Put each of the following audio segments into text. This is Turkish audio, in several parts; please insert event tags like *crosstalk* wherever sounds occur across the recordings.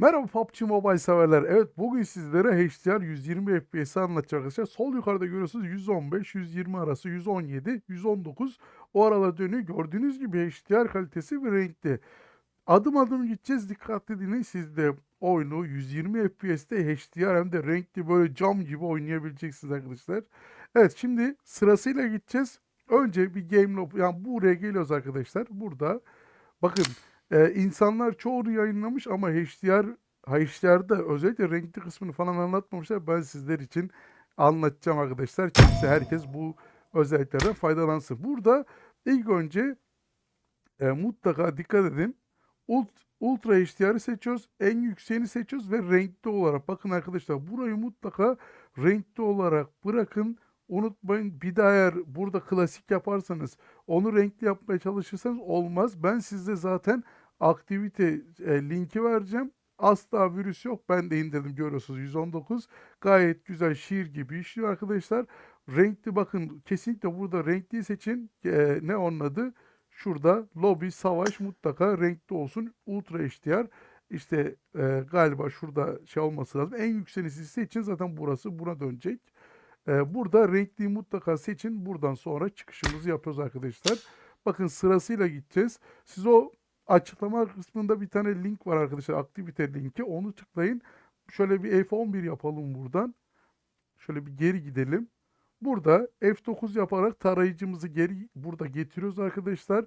Merhaba PUBG Mobile severler. Evet bugün sizlere HDR 120 FPS'i anlatacağım arkadaşlar. Sol yukarıda görüyorsunuz 115, 120 arası, 117, 119 o aralar dönüyor. Gördüğünüz gibi HDR kalitesi ve renkli. Adım adım gideceğiz. Dikkatli dinleyin. Siz de oyunu 120 FPS'te HDR hem de renkli böyle cam gibi oynayabileceksiniz arkadaşlar. Evet şimdi sırasıyla gideceğiz. Önce bir game loop yani buraya geliyoruz arkadaşlar. Burada bakın ee, insanlar çoğunu yayınlamış ama HDR HDR'da özellikle renkli kısmını falan anlatmamışlar. Ben sizler için anlatacağım arkadaşlar. Kimse herkes bu özelliklerden faydalansın. Burada ilk önce e, mutlaka dikkat edin. Ult, Ultra HDR'ı seçiyoruz. En yükseğini seçiyoruz ve renkli olarak. Bakın arkadaşlar burayı mutlaka renkli olarak bırakın. Unutmayın bir daha eğer burada klasik yaparsanız onu renkli yapmaya çalışırsanız olmaz. Ben size zaten aktivite e, linki vereceğim. Asla virüs yok. Ben de indirdim görüyorsunuz 119. Gayet güzel şiir gibi işliyor arkadaşlar. Renkli bakın kesinlikle burada renkli seçin. E, ne onun adı? Şurada lobby savaş mutlaka renkli olsun. Ultra HDR. İşte e, galiba şurada şey olması lazım. En yükseğini siz seçin zaten burası buna dönecek. E, burada renkli mutlaka seçin. Buradan sonra çıkışımızı yapıyoruz arkadaşlar. Bakın sırasıyla gideceğiz. Siz o açıklama kısmında bir tane link var arkadaşlar. Aktivite linki. Onu tıklayın. Şöyle bir F11 yapalım buradan. Şöyle bir geri gidelim. Burada F9 yaparak tarayıcımızı geri burada getiriyoruz arkadaşlar.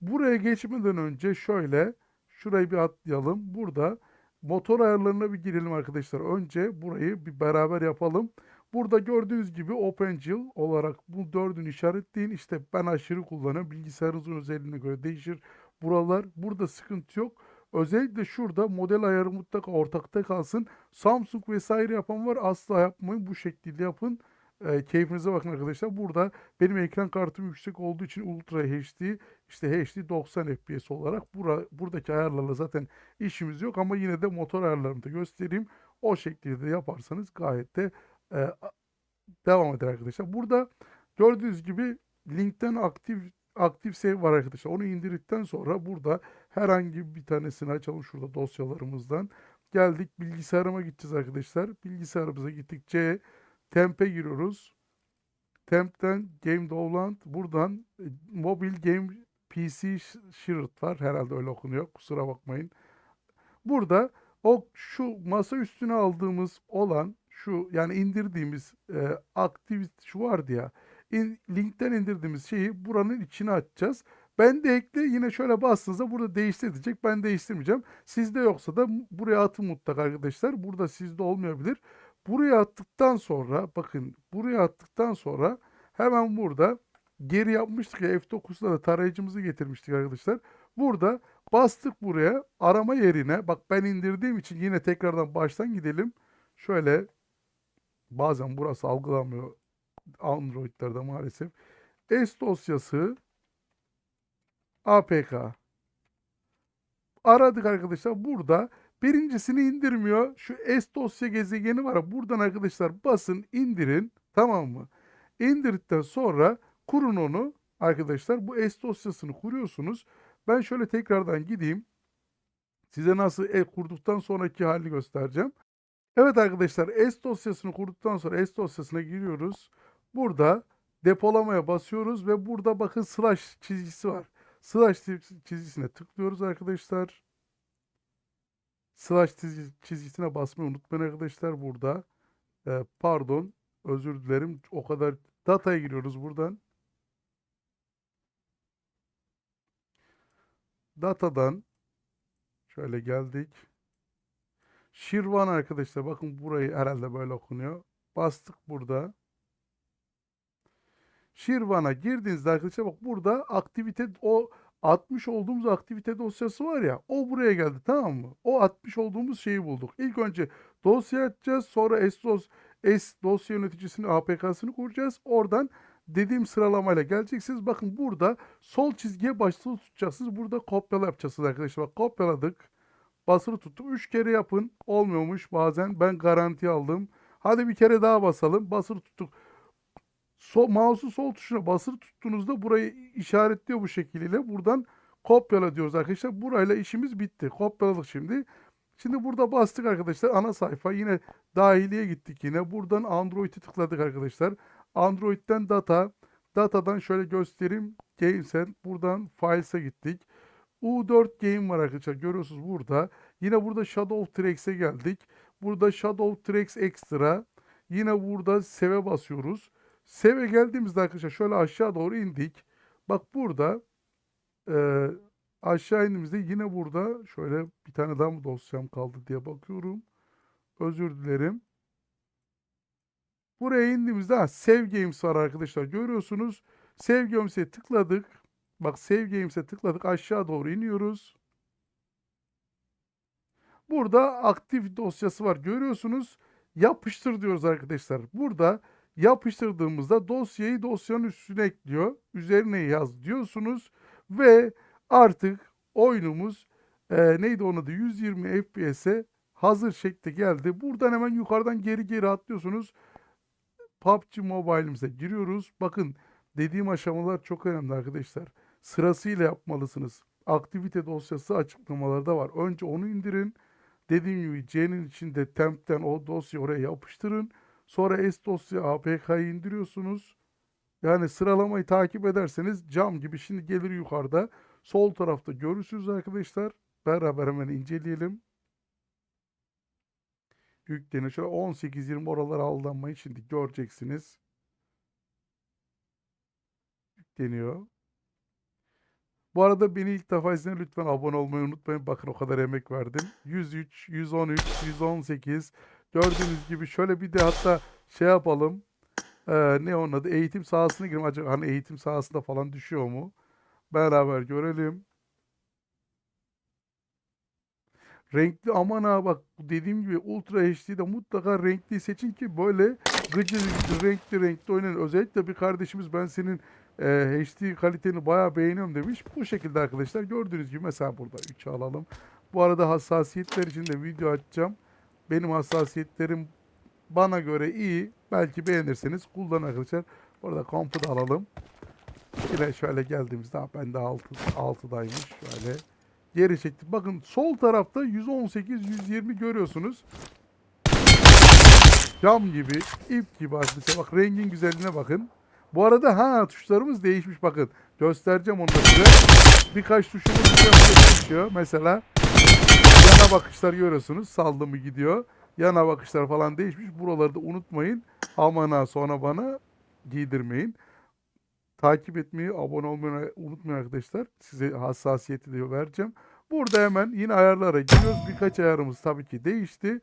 Buraya geçmeden önce şöyle şurayı bir atlayalım. Burada motor ayarlarına bir girelim arkadaşlar. Önce burayı bir beraber yapalım. Burada gördüğünüz gibi OpenGL olarak bu dördünü işaretleyin. İşte ben aşırı kullanıyorum. Bilgisayarınızın özelliğine göre değişir. Buralar burada sıkıntı yok. Özellikle şurada model ayarı mutlaka ortakta kalsın. Samsung vesaire yapan var asla yapmayın. Bu şekilde yapın. E, keyfinize bakın arkadaşlar. Burada benim ekran kartım yüksek olduğu için Ultra HD işte HD 90 FPS olarak bura, buradaki ayarlarla zaten işimiz yok ama yine de motor ayarlarını da göstereyim. O şekilde yaparsanız gayet de e, devam eder arkadaşlar. Burada gördüğünüz gibi linkten aktif aktif save var arkadaşlar. Onu indirdikten sonra burada herhangi bir tanesini açalım şurada dosyalarımızdan. Geldik bilgisayarıma gideceğiz arkadaşlar. Bilgisayarımıza gittikçe temp'e giriyoruz. Temp'ten Game Download buradan e, Mobile Game PC Shirt var. Herhalde öyle okunuyor. Kusura bakmayın. Burada o şu masa üstüne aldığımız olan şu yani indirdiğimiz e, aktivite şu vardı ya in, linkten indirdiğimiz şeyi buranın içine açacağız. Ben de ekle yine şöyle bastığınızda burada değiştir Ben değiştirmeyeceğim. Sizde yoksa da buraya atın mutlaka arkadaşlar. Burada sizde olmayabilir. Buraya attıktan sonra bakın buraya attıktan sonra hemen burada geri yapmıştık ya F9'da da tarayıcımızı getirmiştik arkadaşlar. Burada bastık buraya arama yerine bak ben indirdiğim için yine tekrardan baştan gidelim. Şöyle bazen burası algılamıyor Android'lerde maalesef. S dosyası APK. Aradık arkadaşlar. Burada birincisini indirmiyor. Şu S dosya gezegeni var. Buradan arkadaşlar basın indirin. Tamam mı? İndirdikten sonra kurun onu. Arkadaşlar bu S dosyasını kuruyorsunuz. Ben şöyle tekrardan gideyim. Size nasıl e kurduktan sonraki halini göstereceğim. Evet arkadaşlar S dosyasını kurduktan sonra S dosyasına giriyoruz. Burada depolamaya basıyoruz ve burada bakın slash çizgisi var. Slash çizgisine tıklıyoruz arkadaşlar. Slash çizgisine basmayı unutmayın arkadaşlar burada. Ee, pardon özür dilerim o kadar dataya giriyoruz buradan. Datadan şöyle geldik. Şirvan arkadaşlar bakın burayı herhalde böyle okunuyor. Bastık burada. Şirvan'a girdiğinizde arkadaşlar bak burada aktivite o atmış olduğumuz aktivite dosyası var ya o buraya geldi tamam mı? O atmış olduğumuz şeyi bulduk. İlk önce dosya açacağız sonra S, dos, S dosya yöneticisinin APK'sını kuracağız. Oradan dediğim sıralamayla geleceksiniz. Bakın burada sol çizgiye basılı tutacaksınız. Burada kopyala yapacaksınız arkadaşlar. Bak kopyaladık. Basılı tuttuk. 3 kere yapın. Olmuyormuş bazen. Ben garanti aldım. Hadi bir kere daha basalım. Basılı tuttuk. Sol, mouse'u sol tuşuna basılı tuttuğunuzda burayı işaretliyor bu şekilde. Buradan kopyala diyoruz arkadaşlar. Burayla işimiz bitti. Kopyaladık şimdi. Şimdi burada bastık arkadaşlar ana sayfa yine dahiliye gittik yine. Buradan Android'i tıkladık arkadaşlar. Android'den data, datadan şöyle göstereyim. Gameset buradan Files'a gittik. U4 Game var arkadaşlar görüyorsunuz burada. Yine burada Shadow Tracks'e geldik. Burada Shadow Tracks Extra. Yine burada Save'e basıyoruz. Save'e geldiğimizde arkadaşlar şöyle aşağı doğru indik. Bak burada e, aşağı indiğimizde yine burada şöyle bir tane daha mı dosyam kaldı diye bakıyorum. Özür dilerim. Buraya indiğimizde ha, Save Games var arkadaşlar. Görüyorsunuz. Save Games'e tıkladık. Bak Save Games'e tıkladık. Aşağı doğru iniyoruz. Burada aktif dosyası var. Görüyorsunuz. Yapıştır diyoruz arkadaşlar. Burada yapıştırdığımızda dosyayı dosyanın üstüne ekliyor. Üzerine yaz diyorsunuz. Ve artık oyunumuz e, neydi onun adı 120 FPS'e hazır şekilde geldi. Buradan hemen yukarıdan geri geri atlıyorsunuz. PUBG Mobile'imize giriyoruz. Bakın dediğim aşamalar çok önemli arkadaşlar. Sırasıyla yapmalısınız. Aktivite dosyası açıklamalarda var. Önce onu indirin. Dediğim gibi C'nin içinde temp'ten o dosyayı oraya yapıştırın. Sonra S dosya APK'yı indiriyorsunuz. Yani sıralamayı takip ederseniz cam gibi şimdi gelir yukarıda. Sol tarafta görürsünüz arkadaşlar. Beraber hemen inceleyelim. Yükleniyor. Şöyle 18-20 oralara aldanmayın. Şimdi göreceksiniz. Yükleniyor. Bu arada beni ilk defa izleyen lütfen abone olmayı unutmayın. Bakın o kadar emek verdim. 103, 113, 118. Gördüğünüz gibi şöyle bir de hatta şey yapalım. Ee, ne onun adı? Eğitim sahasına girelim. Acaba hani eğitim sahasında falan düşüyor mu? Beraber görelim. Renkli aman ha bak dediğim gibi Ultra HD'de mutlaka renkli seçin ki böyle gıcı gıcı renkli renkli oynayın. Özellikle bir kardeşimiz ben senin e, HD kaliteni bayağı beğeniyorum demiş. Bu şekilde arkadaşlar gördüğünüz gibi mesela burada 3'ü alalım. Bu arada hassasiyetler için de video açacağım. Benim hassasiyetlerim bana göre iyi. Belki beğenirseniz kullanın arkadaşlar. Orada kompı da alalım. Yine şöyle geldiğimizde ben de 6, 6'daymış. Şöyle geri çektim. Bakın sol tarafta 118, 120 görüyorsunuz. Cam gibi, ip gibi arkadaşlar. Bak rengin güzelliğine bakın. Bu arada ha tuşlarımız değişmiş bakın. Göstereceğim onu da size. Birkaç tuşumuz değişiyor. Mesela yana bakışlar görüyorsunuz. Saldı mı gidiyor. Yana bakışlar falan değişmiş. Buraları da unutmayın. Aman ha sonra bana giydirmeyin. Takip etmeyi, abone olmayı unutmayın arkadaşlar. Size hassasiyeti de vereceğim. Burada hemen yine ayarlara giriyoruz. Birkaç ayarımız tabii ki değişti.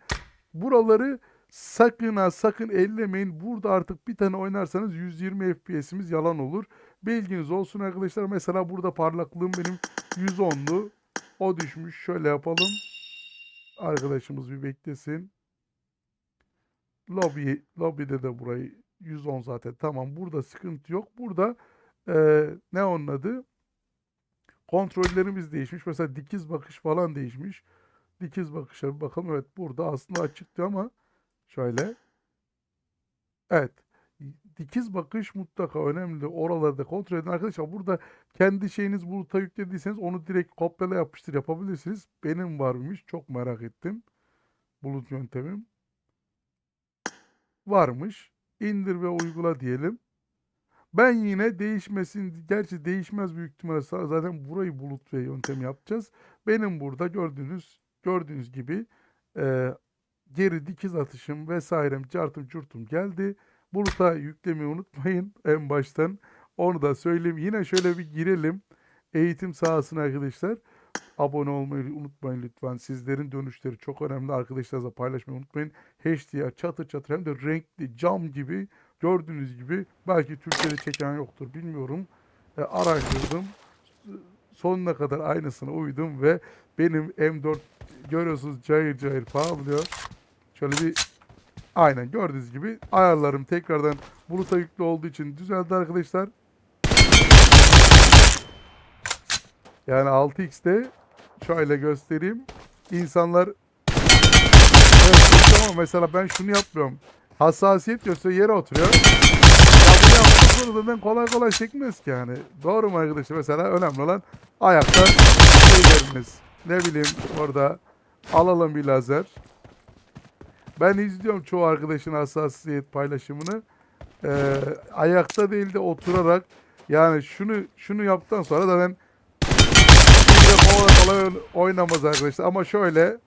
Buraları sakın ha sakın ellemeyin. Burada artık bir tane oynarsanız 120 FPS'imiz yalan olur. Bilginiz olsun arkadaşlar. Mesela burada parlaklığım benim 110'lu. O düşmüş. Şöyle yapalım. Arkadaşımız bir beklesin. Lobby, lobby'de de burayı 110 zaten. Tamam burada sıkıntı yok. Burada eee, ne onun adı? Kontrollerimiz değişmiş. Mesela dikiz bakış falan değişmiş. Dikiz bakışa bir bakalım. Evet burada aslında açıktı ama şöyle. Evet. Dikiz bakış mutlaka önemli. Oralarda kontrol edin. Arkadaşlar burada kendi şeyiniz buluta yüklediyseniz onu direkt kopyala yapıştır yapabilirsiniz. Benim varmış. Çok merak ettim. Bulut yöntemim. Varmış. İndir ve uygula diyelim. Ben yine değişmesin, gerçi değişmez büyük ihtimalle zaten burayı bulut ve yöntem yapacağız. Benim burada gördüğünüz gördüğünüz gibi e, geri dikiz atışım vesairem cartım curtum geldi. Buluta yüklemeyi unutmayın *laughs* en baştan. Onu da söyleyeyim. Yine şöyle bir girelim. Eğitim sahasına arkadaşlar. Abone olmayı unutmayın lütfen. Sizlerin dönüşleri çok önemli. Arkadaşlarınızla paylaşmayı unutmayın. HDR çatır çatır hem de renkli cam gibi gördüğünüz gibi belki Türkiye'de çeken yoktur bilmiyorum. E, araştırdım. Sonuna kadar aynısına uydum ve benim M4 görüyorsunuz cayır cayır parlıyor. Şöyle bir aynen gördüğünüz gibi ayarlarım tekrardan buluta yüklü olduğu için düzeldi arkadaşlar. Yani 6x'te şöyle göstereyim. İnsanlar Evet, ama mesela ben şunu yapmıyorum. Hassasiyet gösteriyor yere oturuyor. Ya bunu yaptıktan sonra zaten kolay kolay çekmez ki yani. Doğru mu arkadaşlar? Mesela önemli olan ayakta şeyleriniz. Ne bileyim orada Alalım bir lazer. Ben izliyorum çoğu arkadaşın hassasiyet paylaşımını. Ee, ayakta değil de oturarak yani şunu şunu yaptıktan sonra da ben *laughs* kolay oynamaz arkadaşlar. Ama şöyle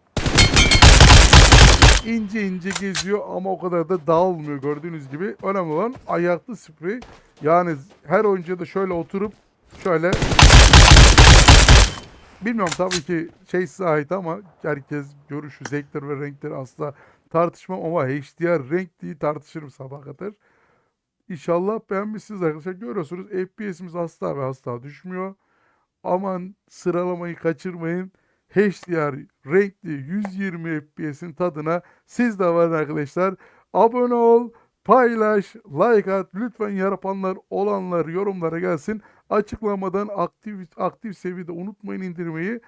ince ince geziyor ama o kadar da dağılmıyor gördüğünüz gibi. Önemli olan ayaklı sprey. Yani her oyuncuya da şöyle oturup şöyle bilmiyorum tabii ki şey ait ama herkes görüşü, zevkleri ve renkleri asla tartışmam ama HDR renk diye tartışırım sabah kadar. İnşallah beğenmişsiniz arkadaşlar. Görüyorsunuz FPS'imiz asla ve asla düşmüyor. Aman sıralamayı kaçırmayın. HDR renkli 120 FPS'in tadına siz de varın arkadaşlar. Abone ol, paylaş, like at. Lütfen yapanlar olanlar yorumlara gelsin. Açıklamadan aktif aktif seviyede unutmayın indirmeyi.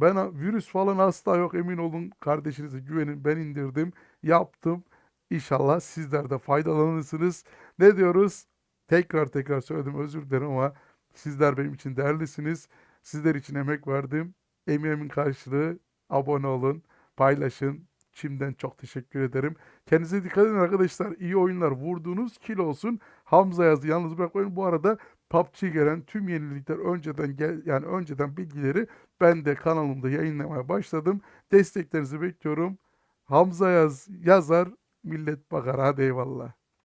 Ben virüs falan asla yok emin olun kardeşinize güvenin ben indirdim yaptım. İnşallah sizler de faydalanırsınız. Ne diyoruz? Tekrar tekrar söyledim özür dilerim ama sizler benim için değerlisiniz. Sizler için emek verdim. Emeğimin karşılığı abone olun, paylaşın. Şimdiden çok teşekkür ederim. Kendinize dikkat edin arkadaşlar. İyi oyunlar. Vurduğunuz kil olsun. Hamza yazdı. Yalnız bırakmayın. Bu arada PUBG gelen tüm yenilikler önceden gel yani önceden bilgileri ben de kanalımda yayınlamaya başladım. Desteklerinizi bekliyorum. Hamza yaz yazar millet bakar hadi eyvallah.